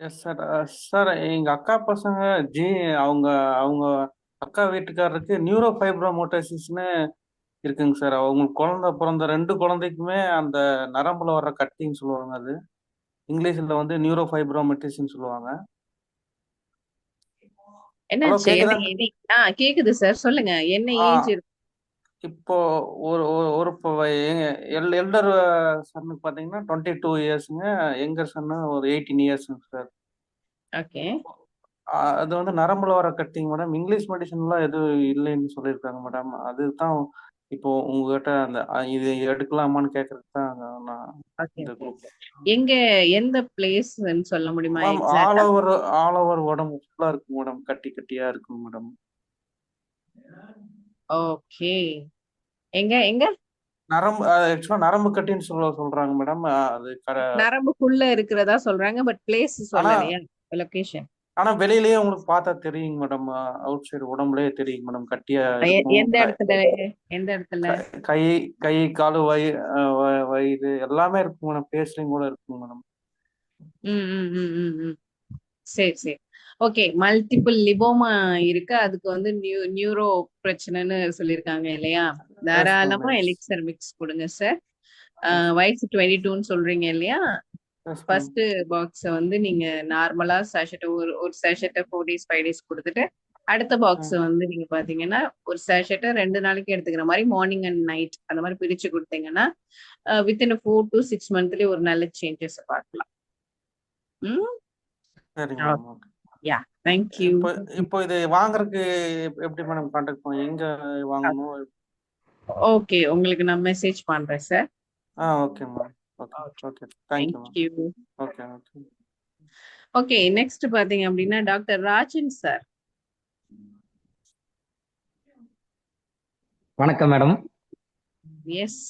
Yes sir sir எங்க அக்கா பசங்க ஜி அவங்க அவங்க அக்கா வீட்டுக்காரருக்கு நியூரோ ஃபைப்ரோமோட்டசிஸ்னு இருக்குங்க சார் அவங்களுக்கு குழந்தை பிறந்த ரெண்டு குழந்தைக்குமே அந்த நரம்புல வர்ற கட்டின்னு சொல்லுவாங்க அது. இங்கிலீஷ்ல வந்து நியூரோ ஃபைப்ரோமெட்டிஸ்ன்னு சொல்லுவாங்க. என்ன கேக்குதா? சார் சொல்லுங்க. என்ன ஏஜ் இப்போ ஒரு ஒரு எல் எல்டர் சன்னுக்கு பார்த்தீங்கன்னா டுவெண்ட்டி டூ இயர்ஸுங்க எங்கர் சன்னு ஒரு எயிட்டீன் இயர்ஸுங்க சார். ஓகே. அது வந்து நரம்புல வர கட்டிங் மேடம். இங்கிலீஷ் மெடிசன்லாம் எதுவும் இல்லைன்னு சொல்லியிருக்காங்க மேடம். அதுதான் இப்போ உங்ககிட்ட அந்த இது எடுக்கலாமான்னு கேட்கறதுக்கு தான் நான் எங்க எந்த பிளேஸ்ன்னு சொல்ல முடியுமா ஆல் ஓவர் ஆல் ஓவர் உடம்பு ஃபுல்லாக இருக்கும் மேடம். கட்டி கட்டியா இருக்கும் மேடம். ஓகே. எங்க எங்க? நரம்பு ஆக்சுவலாக நரம்பு கட்டின்னு சொல்ல சொல்றாங்க மேடம் அது நரம்புக்குள்ள இருக்கிறதா சொல்றாங்க பட் பிளேஸ் சொல்லலையா? லொகேஷன் ஆனா வெளியிலயே உங்களுக்கு பார்த்தா தெரியுங்க மேடம் அவுட் சைடு உடம்புலயே தெரியுங்க மேடம் கட்டியா எந்த இடத்துல? எந்த இடத்துல? க- கை காலு வயிறு வயிறு எல்லாமே இருக்கும் மேடம் பேஸ்லையும் கூட இருக்கும் மேடம் ம் ம் ம் ம் ம். சரி சரி. ஓகே மல்டிபிள் லிபோமா இருக்கு. அதுக்கு வந்து நியூ நியூரோ பிரச்சனைன்னு சொல்லியிருக்காங்க இல்லையா? தாராளமா எலிக்சர் மிக்ஸ் கொடுங்க சார் வயசு டுவெண்ட்டி டூன்னு சொல்றீங்க இல்லையா? ஃபர்ஸ்ட் பாக்ஸை வந்து நீங்க நார்மலா சேஷட்டை ஒரு ஒரு சேஷட்டை ஃபோர் டேஸ் ஃபைவ் டேஸ் கொடுத்துட்டு அடுத்த பாக்ஸ் வந்து நீங்க பாத்தீங்கன்னா ஒரு சேஷட்டை ரெண்டு நாளைக்கு எடுத்துக்கிற மாதிரி மார்னிங் அண்ட் நைட் அந்த மாதிரி பிரிச்சு கொடுத்தீங்கன்னா வித்தின் ஃபோர் டு சிக்ஸ் மந்த்லயே ஒரு நல்ல சேஞ்சஸ் பார்க்கலாம். ம்? யா தேங்க்யூ இப்போ இப்போ இது வாங்குறதுக்கு எப்- எப்படி மேடம் கான்டாக்ட் பண்ண எங்க வாங்கணும்? ஓகே உங்களுக்கு நான் மெசேஜ் பண்றேன் sir ah okay ma'am okay okay thank you okay okay okay next பாத்தீங்க அப்படின்னா டாக்டர் ராஜன் சார் வணக்கம் மேடம் எஸ்